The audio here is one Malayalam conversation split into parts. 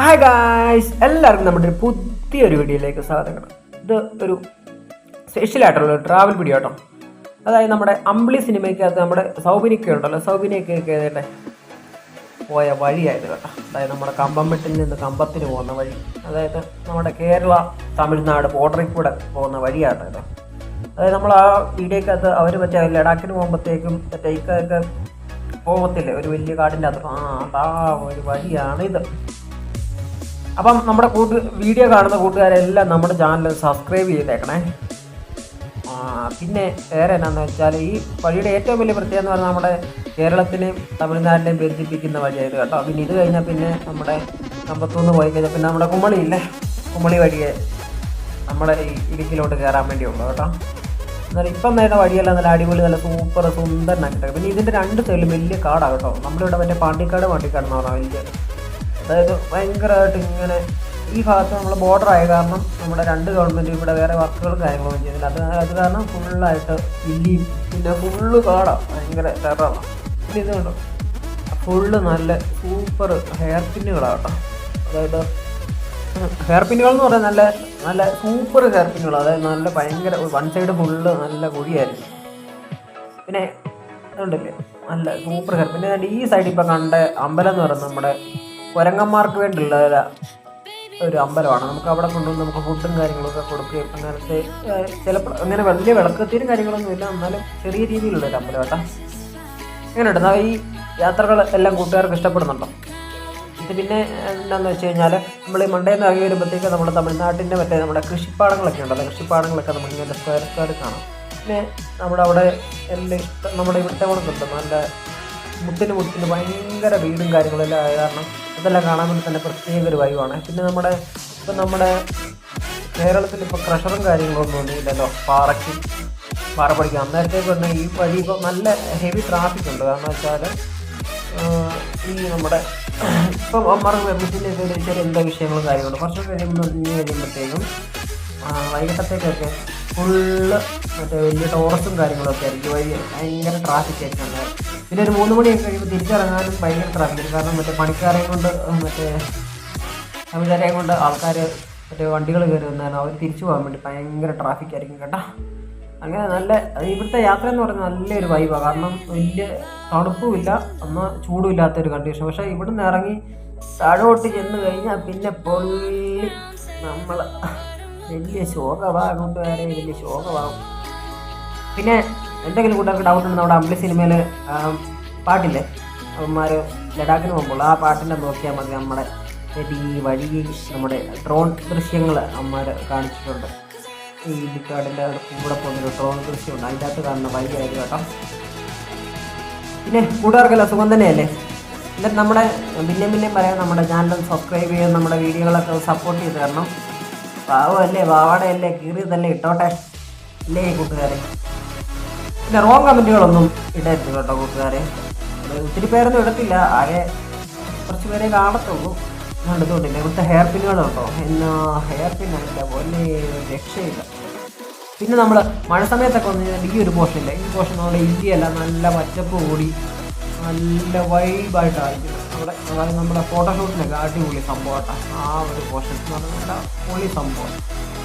ഹായ് ഗായ്സ് എല്ലാവർക്കും നമ്മുടെ ഒരു പുതിയൊരു വീഡിയോയിലേക്ക് സ്വാഗതം. ഇത് ഒരു ഒരു ട്രാവൽ വീഡിയോ കേട്ടോ അതായത് നമ്മുടെ അമ്പിളി സിനിമയ്ക്കകത്ത് നമ്മുടെ സൗബിനിക്ക ഉണ്ടല്ലോ. സൗബിനിയൊക്കെ ഏതേട്ടെ പോയ വഴിയായത് കേട്ടോ. അതായത് നമ്മുടെ കമ്പംമെട്ടിൽ നിന്ന് കമ്പത്തിന് പോകുന്ന വഴി. അതായത് നമ്മുടെ കേരള തമിഴ്നാട് ബോർഡറിൽ കൂടെ പോകുന്ന വഴിയാണ് കേട്ടോ അതായത് നമ്മൾ ആ വീഡിയോക്കകത്ത് അവർ മറ്റേ ലഡാക്കിന് പോകുമ്പോഴത്തേക്കും മറ്റേ ഇക്കൊക്കെ പോകത്തില്ലേ ഒരു വലിയ കാടിന്റെ അത്ര ആ അതാ ഒരു വഴിയാണ് ഇത് അപ്പം നമ്മുടെ കൂട്ട് വീഡിയോ കാണുന്ന കൂട്ടുകാരെല്ലാം നമ്മുടെ ചാനൽ സബ്സ്ക്രൈബ് ചെയ്തേക്കണേ. പിന്നെ വേറെ എന്നാന്ന് വെച്ചാൽ ഈ വഴിയുടെ ഏറ്റവും വലിയ പ്രത്യേകത എന്ന് പറഞ്ഞാൽ നമ്മുടെ കേരളത്തിനെയും തമിഴ്നാടിനെയും ബന്ധിപ്പിക്കുന്ന വഴിയായത് കേട്ടോ. പിന്നെ ഇത് കഴിഞ്ഞാൽ പിന്നെ നമ്മുടെ അമ്പത്തൊന്ന് പോയി കഴിഞ്ഞാൽ പിന്നെ നമ്മുടെ കുമ്മളി ഇല്ലേ? കുമളി വഴിയെ നമ്മുടെ ഈ ഇടുക്കിലോട്ട് കയറാൻ വേണ്ടിയുള്ളൂ കേട്ടോ. എന്നാലും ഇപ്പം നേരെ വഴിയെല്ലാം നല്ല അടിപൊളി നല്ല സൂപ്പർ സുന്ദരനായിട്ട് പിന്നെ ഇതിന്റെ രണ്ട് സൈഡിലും വലിയ കാടാണ് കേട്ടോ. നമ്മളിവിടെ മറ്റേ പാണ്ടിക്കാട് പാണ്ടിക്കാട് എന്ന് പറഞ്ഞാൽ വലിയ അതായത് ഭയങ്കരമായിട്ട് ഇങ്ങനെ ഈ ഭാഗത്ത് നമ്മൾ ബോർഡർ ആയ കാരണം നമ്മുടെ രണ്ട് ഗവൺമെന്റ് ഇവിടെ വേറെ വർക്കുകളും കാര്യങ്ങളൊന്നും ചെയ്യുന്നില്ല അത് അത് കാരണം ഫുള്ളായിട്ട് ഇല്ലിയും പിന്നെ ഫുള്ള് കാടാണ് ഭയങ്കര ടെററാണ് പിന്നെ ഇത് കണ്ടോ? ഫുള്ള് നല്ല സൂപ്പർ ഹെയർ പിന്നുകളാണ് കേട്ടോ. അതായത് ഹെയർ പിന്നുകൾ എന്ന് പറഞ്ഞാൽ നല്ല നല്ല സൂപ്പർ ഹെയർ പിന്നുകൾ അതായത് നല്ല ഭയങ്കര വൺ സൈഡ് ഫുള്ള് നല്ല കുഴിയായിരിക്കും. പിന്നെ ഉണ്ടല്ലേ നല്ല സൂപ്പർ ഹെയർ പിന്നെ ഈ സൈഡിൽ ഇപ്പം കണ്ട അമ്പലം എന്ന് പറയുന്നത് നമ്മുടെ കുരങ്ങന്മാർക്ക് വേണ്ടിയുള്ള ഒരു- അമ്പലമാണ്. നമുക്ക് അവിടെ കൊണ്ടുവന്ന് നമുക്ക് ഫുഡും കാര്യങ്ങളൊക്കെ കൊടുക്കുകയും അങ്ങനത്തെ ചിലപ്പോൾ അങ്ങനെ വലിയ വിളക്കത്തിനും കാര്യങ്ങളൊന്നും ഇല്ല. എന്നാലും ചെറിയ രീതിയിലുള്ള ഒരു അമ്പലം കേട്ടോ. എങ്ങനെയുണ്ട് ഈ യാത്രകൾ എല്ലാം കൂട്ടുകാർക്ക് ഇഷ്ടപ്പെടുന്നുണ്ടോ? ഇത് പിന്നെ എന്താണെന്ന് വെച്ച് കഴിഞ്ഞാൽ നമ്മൾ ഈ മണ്ടേ നിന്ന് ഇറങ്ങി വരുമ്പോഴത്തേക്ക് നമ്മുടെ തമിഴ്നാട്ടിന്റെ മറ്റേ നമ്മുടെ കൃഷിപ്പാടങ്ങളൊക്കെ ഉണ്ടല്ലോ. കൃഷിപ്പാടങ്ങളൊക്കെ നമുക്ക് ഇങ്ങനെ സ്ക്വയർ സ്ക്വയർ കാണാം. പിന്നെ നമ്മുടെ അവിടെ എല്ലാം ഇഷ്ടം നമ്മുടെ ഇവിടുത്തെ കൊണ്ടുണ്ട് നല്ല മുട്ടിന് മുട്ടിന് ഭയങ്കര വീടും കാര്യങ്ങളും എല്ലാം ആയ കാരണം ഇതെല്ലാം കാണാൻ വേണ്ടി തന്നെ പ്രത്യേക ഒരു വൈവാണ് പിന്നെ നമ്മുടെ ഇപ്പം നമ്മുടെ കേരളത്തിൽ ഇപ്പോൾ ക്രഷറും കാര്യങ്ങളൊന്നും ഒന്നും ഇല്ലല്ലോ പാറയ്ക്ക് പാറ പഠിക്കാം അന്നേരത്തേക്ക് പറഞ്ഞാൽ ഈ വഴി ഇപ്പോൾ നല്ല ഹെവി ട്രാഫിക് ഉണ്ട്. കാരണം വെച്ചാൽ ഈ നമ്മുടെ ഇപ്പം അമ്മമാർക്ക് പെർമിഷന്റെ ചെറിയ എന്താ വിഷയങ്ങളും കാര്യങ്ങളും കുറച്ച് കഴിയുമ്പോൾ ഇനി കഴിയുമ്പോഴത്തേക്കും വൈകിട്ടത്തേക്കൊക്കെ ഫുള്ള് മറ്റേ വലിയ ടോറസും കാര്യങ്ങളൊക്കെ ആയിരിക്കും. വഴി ഭയങ്കര ട്രാഫിക് ആയിരിക്കും. പിന്നെ ഒരു മൂന്ന് മണിയൊക്കെ കഴിയുമ്പോൾ തിരിച്ചിറങ്ങാനും ഭയങ്കര ട്രാഫിക് കാരണം മറ്റേ പണിക്കാരെയും കൊണ്ട് മറ്റേ തമിഴ്നാരെയും കൊണ്ട് ആൾക്കാർ മറ്റേ വണ്ടികൾ കയറി വന്നാലും അവർ തിരിച്ചു പോകാൻ വേണ്ടി ഭയങ്കര ട്രാഫിക് ആയിരിക്കും കേട്ടോ. അങ്ങനെ നല്ല ഇവിടുത്തെ യാത്ര എന്ന് പറയുന്നത് നല്ലൊരു വൈബാണ് കാരണം വലിയ തണുപ്പുമില്ല എന്നാൽ ചൂടുമില്ലാത്തൊരു കണ്ടീഷൻ പക്ഷേ ഇവിടുന്ന് ഇറങ്ങി താഴോട്ട് ചെന്ന് കഴിഞ്ഞാൽ പിന്നെ പൊള്ളി നമ്മൾ വലിയ ശോകമാകും വേറെ വലിയ ശോകമാകും പിന്നെ എന്തെങ്കിലും കൂട്ടർക്ക് ഡൗട്ട് ഉണ്ട് നമ്മുടെ അമ്പിളി സിനിമയിൽ പാട്ടില്ലേ? അവന്മാർ ലഡാക്കിന് പോകുമ്പോൾ ആ പാട്ടിന്റെ നോക്കിയാൽ മതി നമ്മുടെ ഈ വഴി നമ്മുടെ ഡ്രോൺ ദൃശ്യങ്ങൾ അമ്മമാർ കാണിച്ചിട്ടുണ്ട്. ഈ ഇടിക്കാടിന്റെ കൂടെ പോകുന്നൊരു ഡ്രോൺ ദൃശ്യമുണ്ട്. അതിന്റെ അകത്ത് കാണുന്ന വഴിയായിരുന്നു കേട്ടോ. പിന്നെ കൂട്ടുകാർക്കല്ല സുഖം തന്നെയല്ലേ? എന്നിട്ട് നമ്മുടെ പിന്നെയും പിന്നെയും പറയാം നമ്മുടെ ചാനൽ സബ്സ്ക്രൈബ് ചെയ്ത് നമ്മുടെ വീഡിയോകളൊക്കെ സപ്പോർട്ട് ചെയ്ത് തരണം. പാവമല്ലേ പാവാടയല്ലേ കീറിയതല്ലേ ഇട്ടോട്ടെ. അല്ലേ കൂട്ടുകാരെ? പിന്നെ റോങ് കമന്റുകളൊന്നും ഇടരുത് കേട്ടോ കൂട്ടുകാരെ. ഒത്തിരി പേരൊന്നും ഇടത്തില്ല ആകെ കുറച്ച് പേരെ കാണത്തുള്ളൂ. ഞാൻ ഇവിടുത്തെ ഹെയർ പിന്നുകളുണ്ടോ എന്നാ ഹെയർ അതിന്റെ പോലെ രക്ഷയില്ല. പിന്നെ നമ്മൾ മഴ സമയത്തൊക്കെ വന്നു കഴിഞ്ഞാൽ ഈ ഒരു പോർഷനില്ല ഈ പോർഷൻ നമ്മുടെ ഇന്ത്യയല്ല നല്ല പച്ചപ്പ് കൂടി നല്ല വൈബായിട്ടായിരിക്കും നമ്മുടെ അതായത് നമ്മുടെ ഫോട്ടോഷൂട്ടിനൊക്കെ അടിപൊളി സംഭവമാട്ടോ ആ ഒരു പോർഷൻ എന്ന് പറഞ്ഞാൽ പൊളി സംഭവം.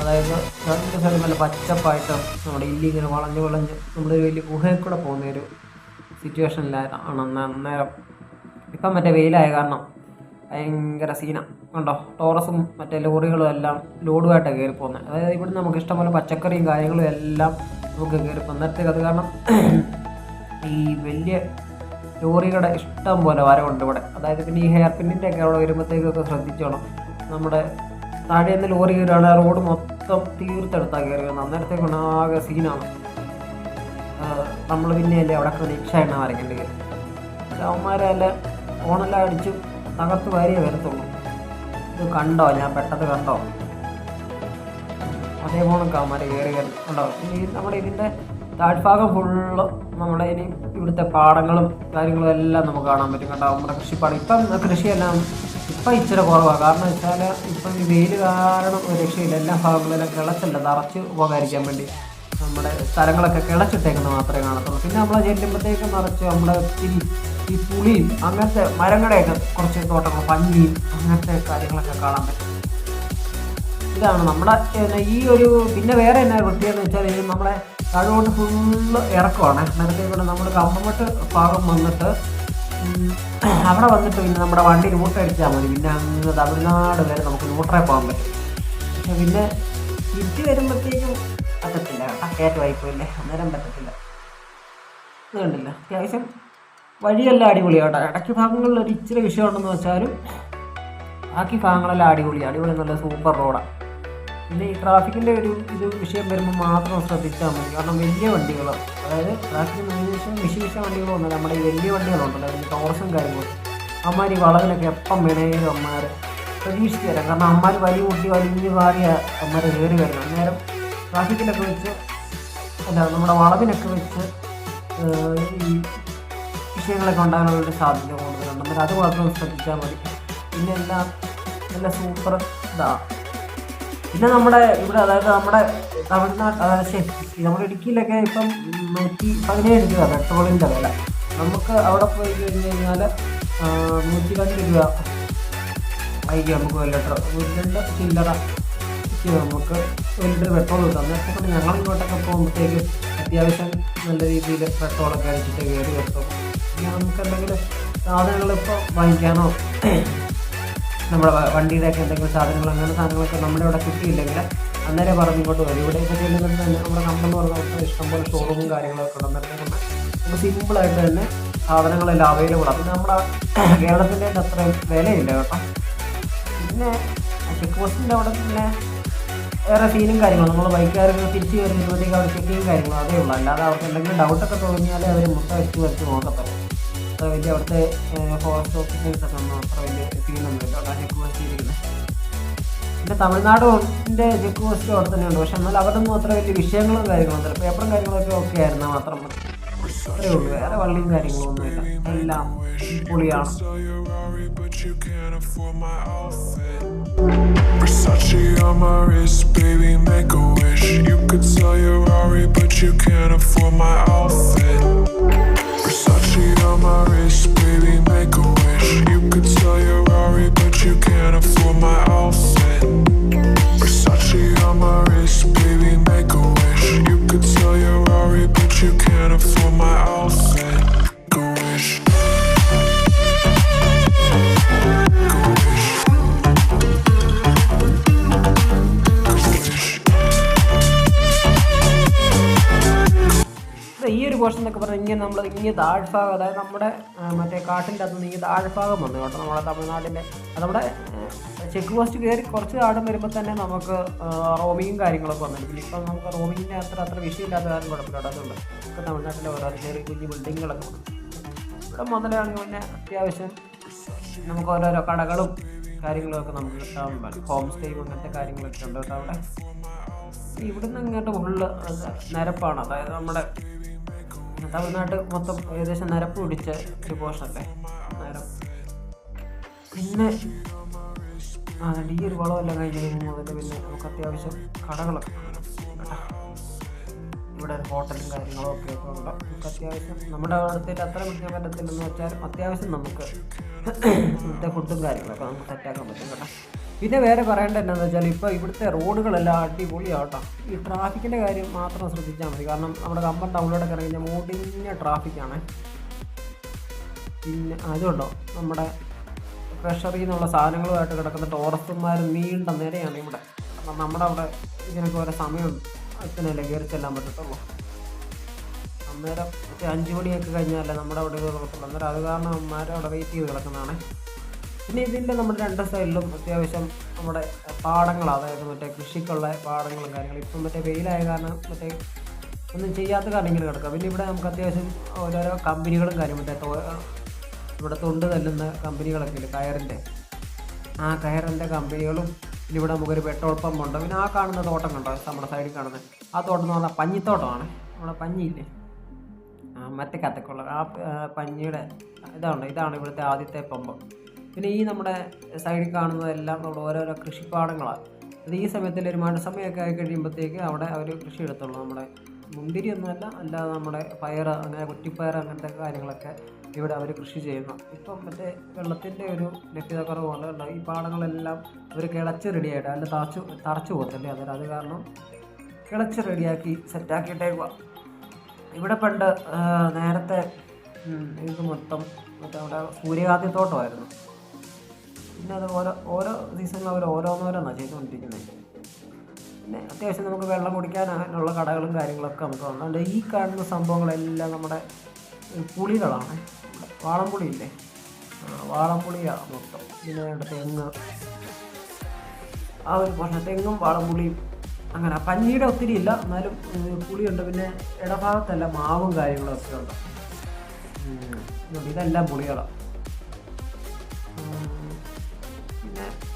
അതായത് രണ്ട് സ്ഥലം നല്ല പച്ചപ്പായിട്ട് നമ്മുടെ ഇല്ലി ഇങ്ങനെ വളഞ്ഞ് വളഞ്ഞ് നമ്മുടെ വലിയ ഗുഹയിൽ കൂടെ പോകുന്ന ഒരു സിറ്റുവേഷനിലാണ് അന്ന് അന്നേരം. ഇപ്പം മറ്റേ വെയിലായ കാരണം ഭയങ്കര സീന. കണ്ടോ? ടോറസും മറ്റേ ലോറികളും എല്ലാം ലോഡുമായിട്ടാണ് കയറി പോകുന്നത് അതായത് ഇവിടെ നമുക്ക് ഇഷ്ടംപോലെ പച്ചക്കറിയും കാര്യങ്ങളും എല്ലാം നമുക്ക് കയറി പോകും നേരത്തേക്ക് അത് കാരണം ഈ വലിയ ലോറികളുടെ ഇഷ്ടം പോലെ വരവുണ്ട് ഇവിടെ. അതായത് പിന്നെ ഈ ഹെയർ പിന്നിന്റെ ഒക്കെ അവിടെ വരുമ്പോഴത്തേക്കൊക്കെ ശ്രദ്ധിച്ചോണം. നമ്മുടെ താഴെ നിന്ന് ലോറി കയറുകയാണ് റോഡ് മൊത്തം തീർത്തെടുത്താ കയറുകയാണ് അന്നേരത്തെ ആകെ സീനാണ്. നമ്മൾ പിന്നെയല്ലേ അവിടെ പ്രതീക്ഷ എണ്ണ വരയ്ക്കേണ്ടി വരും അവന്മാരെല്ലാം ഫോണെല്ലാം അടിച്ച് തകർത്ത് വാരിയേ വരത്തുള്ളൂ. ഇത് കണ്ടോ? ഞാൻ പെട്ടെന്ന് കണ്ടോ? അതേ ഫോണൊക്കെ അവന്മാർ കയറി കണ്ടോ? ഇനി നമ്മുടെ ഇതിന്റെ താഴ്ഭാഗം ഫുള്ള് നമ്മുടെ ഇനി ഇവിടുത്തെ പാടങ്ങളും കാര്യങ്ങളും എല്ലാം നമുക്ക് കാണാൻ പറ്റും. കേട്ടോ നമ്മുടെ കൃഷിപ്പാടം. ഇപ്പം കൃഷിയെല്ലാം ഇപ്പം ഇച്ചിരി കുറവാണ് കാരണം വെച്ചാൽ ഇപ്പം ഈ വെയിൽ കാരണം ഒരു രക്ഷയില്ല. എല്ലാ ഭാഗങ്ങളിലും കിളച്ചല്ല. നിറച്ച് പോകാതിരിക്കാൻ വേണ്ടി നമ്മുടെ സ്ഥലങ്ങളൊക്കെ കിളച്ചിട്ടേക്കുന്നത് മാത്രമേ കാണത്തുള്ളൂ. പിന്നെ നമ്മൾ ചെല്ലുമ്പോഴത്തേക്കും നിറച്ച് നമ്മുടെ ഒത്തിരി ഈ പുളിയും അങ്ങനത്തെ മരങ്ങളുടെയൊക്കെ കുറച്ച് തോട്ടങ്ങൾ പഞ്ഞിയും അങ്ങനത്തെ കാര്യങ്ങളൊക്കെ കാണാൻ പറ്റും. ഇതാണ് നമ്മുടെ പിന്നെ ഈ ഒരു പിന്നെ വേറെ എന്നാ വൃത്തിയെന്ന് വെച്ചാൽ നമ്മളെ താഴോട്ട് ഫുള്ള് ഇറക്കമാണ്. നേരത്തെ കൊണ്ട് നമ്മൾ കമ്പമട്ട് ഭാഗം വന്നിട്ട് അവിടെ വന്നിട്ട് പിന്നെ നമ്മുടെ വണ്ടി ന്യൂട്ര അടിച്ചാൽ മതി. പിന്നെ അങ്ങ് തമിഴ്നാട് വരെ നമുക്ക് ന്യൂട്രേ പോകാൻ പറ്റും. പക്ഷെ പിന്നെ തിരിച്ച് വരുമ്പോഴത്തേക്കും പറ്റത്തില്ല കേട്ടോ. കയറ്റമായി പോയില്ലേ അന്നേരം പറ്റത്തില്ല. ഇത് കണ്ടില്ല? അത്യാവശ്യം വഴിയെല്ലാം അടിപൊളിയാട്ടോ ഇടയ്ക്ക് ഭാഗങ്ങളിൽ ഒരു ഇച്ചിരി വിഷയമുണ്ടെന്ന് വെച്ചാലും ബാക്കി ഭാഗങ്ങളെല്ലാം അടിപൊളി അടിപൊളി നല്ല സൂപ്പർ റോഡാണ് പിന്നെ ഈ ട്രാഫിക്കിന്റെ ഒരു ഇത് വിഷയം വരുമ്പോൾ മാത്രം ശ്രദ്ധിച്ചാൽ മതി. കാരണം വലിയ വണ്ടികളോ അതായത് ട്രാഫിക് മാനേജ്മെന്റ് വിശേഷ വണ്ടികളോ വണ്ടികളൊന്നും നമ്മുടെ ഈ വലിയ വണ്ടികളുണ്ടല്ലോ അതിന്റെ ടോർസും കാര്യങ്ങളും. അമ്മമാർ ഈ വളവിലൊക്കെ എപ്പം വേണേലും അമ്മമാർ പ്രതീക്ഷിച്ച് തരാം കാരണം അമ്മമാർ വലിയ കുട്ടി വലിഞ്ഞ് വാരിയ അമ്മമാർ കയറി വരണം. അന്നേരം ട്രാഫിക്കിലൊക്കെ വെച്ച് അല്ല നമ്മുടെ വളവിനൊക്കെ വെച്ച് ഈ വിഷയങ്ങളൊക്കെ ഉണ്ടാകാനുള്ള ഒരു സാധ്യത കൂടുതലുണ്ട് അന്നേരം അത് മാത്രം ശ്രദ്ധിച്ചാൽ മതി. പിന്നെ എല്ലാം നല്ല സൂപ്പർ ഇതാ. പിന്നെ നമ്മുടെ ഇവിടെ അതായത് നമ്മുടെ തമിഴ്നാട് അതായത് നമ്മുടെ ഇടുക്കിയിലൊക്കെ ഇപ്പം നൂറ്റി പതിനേഴ് രൂപ പെട്രോളിന്റെ വില. നമുക്ക് അവിടെ പോയി കഴിഞ്ഞ് കഴിഞ്ഞാൽ നൂറ്റി രണ്ട് രൂപ ആയിരിക്കും നമുക്ക് ഒരു ലിറ്റർ. ഒരു രണ്ട് ചില്ലറ നമുക്ക് ഒരു ലിറ്റർ പെട്രോൾ കിട്ടും. അന്നേരത്തെ കൊണ്ട് ഞങ്ങൾ ഇങ്ങോട്ടൊക്കെ പോകുമ്പോഴത്തേക്ക് അത്യാവശ്യം നല്ല രീതിയിൽ പെട്രോളൊക്കെ അടിച്ചിട്ട് കയറി വരുത്തും പിന്നെ നമുക്ക് എന്തെങ്കിലും സാധനങ്ങൾ ഇപ്പോൾ വാങ്ങിക്കാനോ നമ്മുടെ വണ്ടിയുടെയൊക്കെ എന്തെങ്കിലും സാധനങ്ങൾ അങ്ങനെ സാധനങ്ങളൊക്കെ നമ്മുടെ ഇവിടെ കിട്ടിയില്ലെങ്കിൽ അന്നേരം പറഞ്ഞ് ഇങ്ങോട്ട് വരും. ഇവിടെയൊക്കെ ചെല്ലുന്നത് തന്നെ നമ്മുടെ കമ്പെന്ന് പറഞ്ഞാൽ ഇഷ്ടംപോലെ ഷോറൂമും കാര്യങ്ങളൊക്കെ ഉണ്ട്. അന്നേരം നമുക്ക് സിമ്പിളായിട്ട് തന്നെ സാധനങ്ങളെല്ലാം അവൈലബിൾ ആണ് പിന്നെ നമ്മുടെ കേരളത്തിന്റെ അത്രയും വിലയില്ല കേട്ടോ. പിന്നെ ചെക്ക് പോസ്റ്റിന്റെ അവിടെ പിന്നെ വേറെ സീനും കാര്യങ്ങളും. നമ്മൾ ബൈക്കുകാരൊക്കെ തിരിച്ച് വരുമ്പോഴത്തേക്ക് അവിടെ ചെക്കിങ് കാര്യങ്ങളും അതേ ഉള്ളൂ. അല്ലാതെ അവർക്ക് എന്തെങ്കിലും ഡൗട്ടൊക്കെ തോന്നിയാലേ അവർ മുട്ട വെച്ച് വരച്ച് നോക്കത്തുള്ളൂ. അത്ര വലിയ അവിടുത്തെ ഫോറസ്റ്റ് ഓഫീസേഴ്സൊക്കെ ഒന്നും അത്ര വലിയ സീനൊന്നുമില്ല അവിടെ ചെക്ക് പോസ്റ്റ് ചെയ്തിരിക്കുന്നത് പിന്നെ തമിഴ്നാടിന്റെ ചെക്ക് പോസ്റ്റ് അവിടെ തന്നെ ഉണ്ട് പക്ഷെ എന്നാൽ അവരൊന്നും അത്ര വലിയ വിഷയങ്ങളും കാര്യങ്ങളും ഒന്നുമില്ല പേപ്പറും കാര്യങ്ങളൊക്കെ ഓക്കെ ആയിരുന്നാൽ മാത്രം മതി. അത്രേ ഉള്ളൂ. വേറെ വള്ളിയും കാര്യങ്ങളും ഒന്നുമില്ല എല്ലാം പൊളിയാണ്. Versace on my wrist, baby, make a wish. You could sell your Rari, but you can't afford my outfit. Versace on my wrist, baby, make a wish. You could sell your Rari, but you can't afford my outfit. Versace on my wrist, baby, make a wish. You could sell your Rari, but you can't afford my outfit. Portion എന്നൊക്കെ പറഞ്ഞാൽ ഇങ്ങനെ നമ്മൾ ഇങ്ങനെ താഴ്ഭാഗം അതായത് നമ്മുടെ മറ്റേ കാട്ടിന്റെ അകത്ത് നിന്ന് ഇങ്ങനെ താഴ്ഭാഗം വന്നു കേട്ടോ നമ്മുടെ തമിഴ്നാടിന്റെ. നമ്മുടെ ചെക്ക് പോസ്റ്റ് കയറി കുറച്ച് താഴം വരുമ്പോൾ തന്നെ നമുക്ക് റോമിങ്ങും കാര്യങ്ങളൊക്കെ വന്നിരിക്കും ഇപ്പം നമുക്ക് റോമിങ്ങിന്റെ അത്ര അത്ര വിഷയമില്ലാത്ത കാര്യം കുഴപ്പമില്ല. അതുകൊണ്ട് ഇപ്പം തമിഴ്നാട്ടിലെ ഓരോ ചെറിയ കുഞ്ഞു ബിൽഡിങ്ങുകളൊക്കെ ഉണ്ട് ഇവിടെ മുതലാണെങ്കിൽ പിന്നെ അത്യാവശ്യം നമുക്ക് ഓരോരോ കടകളും കാര്യങ്ങളൊക്കെ നമുക്ക് കിട്ടാൻ ഹോം സ്റ്റേയും അങ്ങനത്തെ കാര്യങ്ങളൊക്കെ ഉണ്ട് കേട്ടോ അവിടെ. ഇവിടുന്ന് ഇങ്ങോട്ട് ഫുള്ള് നിരപ്പാണ്. അതായത് നമ്മുടെ തമിഴ്നാട്ട് മൊത്തം ഏകദേശം നിരപ്പ് പിടിച്ച ഒരു പോർഷനല്ലേ നേരം പിന്നെ അതുകൊണ്ട് ഈ ഒരു വളമെല്ലാം കഴിഞ്ഞ് മുതൽ പിന്നെ നമുക്ക് അത്യാവശ്യം കടകളൊക്കെ ഇവിടെ ഒരു ഹോട്ടലും കാര്യങ്ങളും ഒക്കെ ഒക്കെ ഉണ്ട്. നമുക്ക് അത്യാവശ്യം നമ്മുടെ അടുത്തേക്ക് അത്ര പിടിക്കാൻ പറ്റത്തില്ലെന്ന് വെച്ചാൽ അത്യാവശ്യം നമുക്ക് ഇവിടുത്തെ ഫുഡും കാര്യങ്ങളൊക്കെ നമുക്ക് സെറ്റാക്കാൻ പറ്റും കേട്ടോ. പിന്നെ വേറെ പറയേണ്ട എന്താണെന്ന് വെച്ചാൽ ഇപ്പോൾ ഇവിടുത്തെ റോഡുകളെല്ലാം അടിപൊളിയാട്ടോ. ഈ ട്രാഫിക്കിന്റെ കാര്യം മാത്രം ശ്രദ്ധിച്ചാൽ മതി. കാരണം നമ്മുടെ കമ്പം ടൗണിലോട്ടൊക്കെ ഇറങ്ങി കഴിഞ്ഞാൽ മൂടിഞ്ഞ ട്രാഫിക്കാണ്. പിന്നെ അതുണ്ടോ? നമ്മുടെ പ്രഷറിൽ നിന്നുള്ള സാധനങ്ങളുമായിട്ട് കിടക്കുന്ന ടോറസ്റ്റുമാർ നീണ്ട നിരയാണ് ഇവിടെ. കാരണം നമ്മുടെ അവിടെ ഇതിനൊക്കെ ഓരോ സമയം അച്ഛനല്ലേ കയറി ചെല്ലാൻ പറ്റത്തുള്ളൂ. അന്നേരം അഞ്ച് മണിയൊക്കെ കഴിഞ്ഞാലേ നമ്മുടെ അവിടെ ഇത് നടക്കുള്ളൂ അന്നേരം അത് കാരണം അമ്മമാരെ അവിടെ വെയിറ്റ് ചെയ്ത് കിടക്കുന്നതാണ്. പിന്നെ ഇതിന്റെ നമ്മുടെ രണ്ട് സൈഡിലും അത്യാവശ്യം നമ്മുടെ പാടങ്ങൾ അതായത് മറ്റേ കൃഷിക്കുള്ള പാടങ്ങളും കാര്യങ്ങളും. ഇപ്പം മറ്റേ വെയിലായ കാരണം മറ്റേ ഒന്നും ചെയ്യാത്ത കാരണം ഇങ്ങനെ കിടക്കുക. പിന്നെ ഇവിടെ നമുക്ക് അത്യാവശ്യം ഓരോരോ കമ്പനികളും കാര്യം മറ്റേ ഇവിടെ തൊണ്ട് തല്ലുന്ന കമ്പനികളൊക്കെ ഉണ്ട് കയറിന്റെ ആ കയറിന്റെ കമ്പനികളും പിന്നെ ഇവിടെ നമുക്കൊരു പെട്രോൾ പമ്പ് ഉണ്ട്. പിന്നെ ആ കാണുന്ന തോട്ടം കണ്ടോ? നമ്മുടെ സൈഡിൽ കാണുന്നത് ആ തോട്ടം എന്ന് പറഞ്ഞാൽ പഞ്ഞിത്തോട്ടമാണ്. നമ്മുടെ പഞ്ഞിയില്ലേ? ആ മറ്റേ കത്തക്കുള്ള ആ, പഞ്ഞിയുടെ ഇതാണ്. ഇതാണ് ഇവിടുത്തെ ആദ്യത്തെ പമ്പ്. പിന്നെ ഈ നമ്മുടെ സൈഡിൽ കാണുന്നതെല്ലാം നമ്മുടെ ഓരോരോ കൃഷിപ്പാടങ്ങളാണ്. അത് ഈ സമയത്തിൽ ഒരു മഴ സമയമൊക്കെ ആയി കഴിയുമ്പോഴത്തേക്ക് അവിടെ അവർ കൃഷി എടുത്തുള്ളൂ. നമ്മുടെ മുന്തിരി ഒന്നുമല്ല അല്ലാതെ നമ്മുടെ പയർ അങ്ങനെ കുറ്റിപ്പയർ അങ്ങനത്തെ കാര്യങ്ങളൊക്കെ ഇവിടെ അവർ കൃഷി ചെയ്യുന്നു. ഇപ്പം മറ്റേ വെള്ളത്തിന്റെ ഒരു ലഭ്യത കുറവുണ്ട് ഈ പാടങ്ങളെല്ലാം അവർ കിളച്ച് റെഡിയായിട്ട് അതിൽ തറച്ചു തറച്ചു പോകത്തില്ലേ? അന്നേരം അത് കാരണം കിളച്ച് റെഡിയാക്കി സെറ്റാക്കിയിട്ടേക്കുക ഇവിടെ പണ്ട് നേരത്തെ ഇത് മൊത്തം മറ്റേ അവിടെ സൂര്യകാന്തിത്തോട്ടമായിരുന്നു പിന്നെ അത് ഓരോ ഓരോ സീസണിലും അവർ ഓരോന്നോരോന്നാണ് ചെയ്തുകൊണ്ടിരിക്കുന്നത് പിന്നെ അത്യാവശ്യം നമുക്ക് വെള്ളം കുടിക്കാനുള്ള കടകളും കാര്യങ്ങളൊക്കെ നമുക്ക് വന്നുകൊണ്ട് ഈ കാണുന്ന സംഭവങ്ങളെല്ലാം നമ്മുടെ പുളികളാണ്. വാളംപുളി ഇല്ലേ വാളംപുളിയാണ് മൊത്തം. പിന്നെ തെങ്ങ്. ആ ഒരു പക്ഷേ തെങ്ങും വാളംപുളിയും അങ്ങനെ. പഞ്ഞിയുടെ ഒത്തിരി ഇല്ല. എന്നാലും പുളിയുണ്ട്. പിന്നെ ഇടഭാഗത്തല്ല മാവും കാര്യങ്ങളും ഒക്കെ ഉണ്ട് ഇതെല്ലാം പുളികളാണ്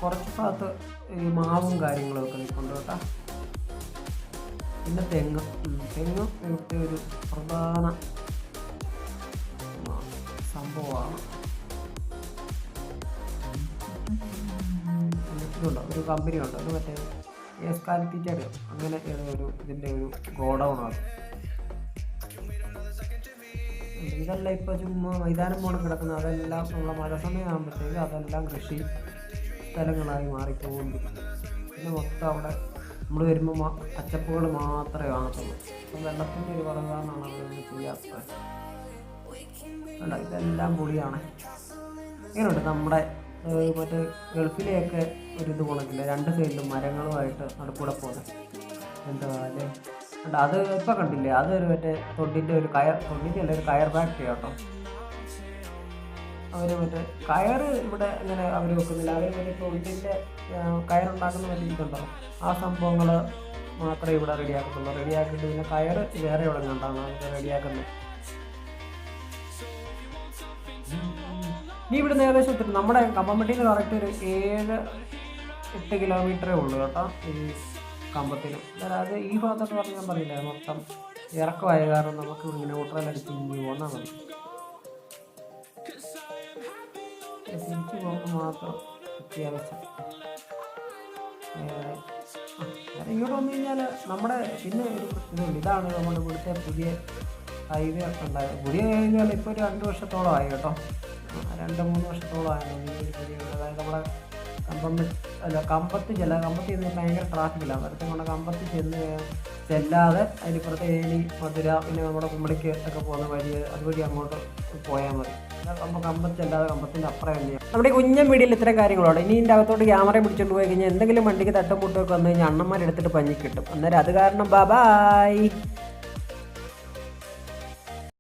കുറച്ച് ഭാഗത്ത് ഈ മാവും കാര്യങ്ങളൊക്കെ നിൽക്കുന്നുണ്ട് കേട്ടോ. പിന്നെ തെങ്ങ്. തെങ്ങും ഇവിടുത്തെ ഒരു പ്രധാന സംഭവമാണ്. ഇതുണ്ട്? ഒരു കമ്പനി ഉണ്ട് അത് മറ്റേ ഏസ്കാലിറ്റിയുടെ അങ്ങനെ ഒരു ഇതിന്റെ ഒരു ഗോഡൗണാണ് ഇതെല്ലാം ഇപ്പോൾ ചുമ്മാ മൈതാനം പോണം കിടക്കുന്നത് അതെല്ലാം നമ്മളെ മഴ സമയമാകുമ്പോഴത്തേക്ക് അതെല്ലാം കൃഷി സ്ഥലങ്ങളായി മാറിക്കൊണ്ടിരിക്കും പിന്നെ മൊത്തം അവിടെ നമ്മൾ വരുമ്പോൾ പച്ചപ്പുകൾ മാത്രമേ കാണത്തുള്ളൂ. അപ്പം വെള്ളത്തിന്റെ ഒരു കുറവ് കാരണമാണ് ചെയ്യാത്ത ചെയ്യാത്തത്. ഇതെല്ലാം പൊളിയാണ്. ഇങ്ങനെയുണ്ട് നമ്മുടെ മറ്റേ ഗൾഫിലെയൊക്കെ ഒരു ഇത് രണ്ട് സൈഡിലും മരങ്ങളുമായിട്ട് നടുക്കൂടെ പോകുന്നത്. എന്താ അല്ലേ? അത് ഇപ്പം കണ്ടില്ലേ? അതൊരു മറ്റേ തൊണ്ടിന്റെ ഒരു കയർ തൊണ്ടിന്റെ അല്ല ഒരു കയർ ഫാക്ടറി കേട്ടോ അവർ മറ്റേ കയർ ഇവിടെ അങ്ങനെ അവർ വെക്കുന്നില്ല. അവർ മറ്റേ ഉള്ളിന്റെ കയറുണ്ടാക്കുന്ന മറ്റേ ഇതുണ്ടോ ആ സംഭവങ്ങൾ മാത്രമേ ഇവിടെ റെഡിയാക്കത്തുള്ളൂ. റെഡിയാക്കിയിട്ട് പിന്നെ കയർ വേറെ എവിടെ കണ്ടാണ് അവർ റെഡിയാക്കുന്നത് നീ ഇവിടുന്ന് ഏകദേശം എത്തും നമ്മുടെ കമ്പമ്പട്ടിയിൽ കറക്റ്റ് ഒരു ഏഴ് എട്ട് കിലോമീറ്ററേ ഉള്ളൂ കേട്ടോ ഈ കമ്പത്തിന്. അതായത് ഈ ഭാഗത്തോട്ട് പറഞ്ഞാൽ പറയില്ല മൊത്തം ഇറക്കമായ കാരണം നമുക്ക് ഇങ്ങനെ ഊട്ടറലടിച്ച് ഇങ്ങനെ പോന്നാൽ മതി തിരിച്ചു പോകുമ്പോൾ മാത്രം അത്യാവശ്യം ഇങ്ങോട്ട് വന്നു കഴിഞ്ഞാൽ നമ്മുടെ പിന്നെ ഒരു ഇതുണ്ട് ഇതാണ് നമ്മുടെ ഇവിടുത്തെ പുതിയ ഹൈവേ ഉണ്ടായത്. പുതിയ ഹൈവേ ഇപ്പോൾ ഒരു രണ്ട് വർഷത്തോളം ആയി കേട്ടോ. രണ്ട് മൂന്ന് വർഷത്തോളം പുതിയ അതായത് നമ്മുടെ കമ്പം അല്ല കമ്പത്ത് ചെല്ല. കമ്പത്ത് ചെന്ന് ഭയങ്കര ട്രാഫിക്കിലാണ് അന്നേരത്തെ കൊണ്ട് കമ്പത്ത് ചെന്ന് ചെല്ലാതെ അതിനിപ്പുറത്തെ ഏലി മധുര പിന്നെ നമ്മുടെ കുമ്പളിക്ക് ഒക്കെ പോകുന്ന വഴി അതുവഴി അങ്ങോട്ട് പോയാൽ മതി. നമ്മൾ അമ്പത്തി അല്ലാതെ കമ്പത്തിന്റെ അപ്പുറം തന്നെയാണ് നമ്മുടെ കുഞ്ഞൻ വീടിയിൽ ഇത്തരം കാര്യങ്ങളുണ്ട്. ഇനി ഇതിന്റെ അകത്തോട്ട് ക്യാമറ പിടിച്ചുകൊണ്ട് പോയി കഴിഞ്ഞാൽ എന്തെങ്കിലും വണ്ടിക്ക് തട്ടും മുട്ടൊക്കെ വന്നു കഴിഞ്ഞാൽ അണ്ണന്മാരെടുത്തിട്ട് പഞ്ഞി കിട്ടും അന്നേരം അത് കാരണം ബൈ